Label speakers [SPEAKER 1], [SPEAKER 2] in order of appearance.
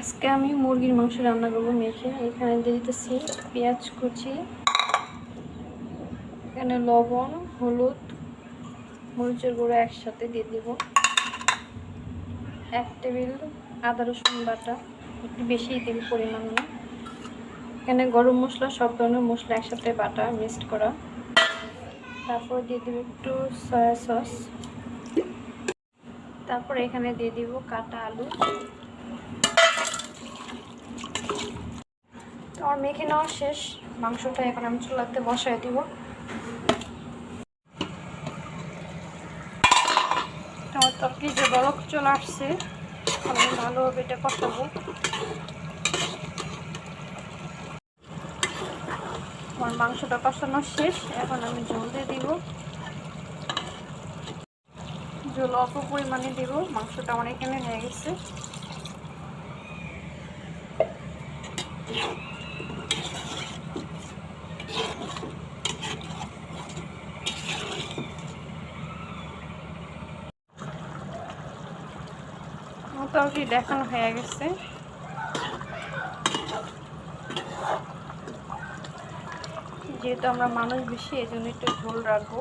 [SPEAKER 1] আজকে আমি মুরগির মাংস রান্না করব মেখে এখানে দিয়ে দিতেছি পেঁয়াজ কুচি, এখানে লবণ, হলুদ, মরিচের গুঁড়ো একসাথে দিয়ে দিব। এক টেবিল আদা, রসুন বাটা, একটু বেশি দিব পরিমাণ এখানে গরম মশলা, সব ধরনের মশলা একসাথে বাটা মিক্সড করা। তারপর দিয়ে দিব একটু সয়া সস। তারপর এখানে দিয়ে দিব কাটা আলু। আমার মেখে নেওয়া শেষ। মাংসটা এখন আমি চুলাতে বসায় দিব। আমার তরকারি যে বলক চলে আসছে। আমি ভালোভাবে এটা কষাবো। আমার মাংসটা কষানো শেষ। এখন আমি জল দিয়ে দিব। জল অল্প পরিমাণে দিব। মাংসটা এখানে হয়ে গেছে। মোটামুটি দেখানো হয়ে গেছে। যেহেতু আমরা মানুষ বেশি এই জন্য একটু ঝোল রাখব।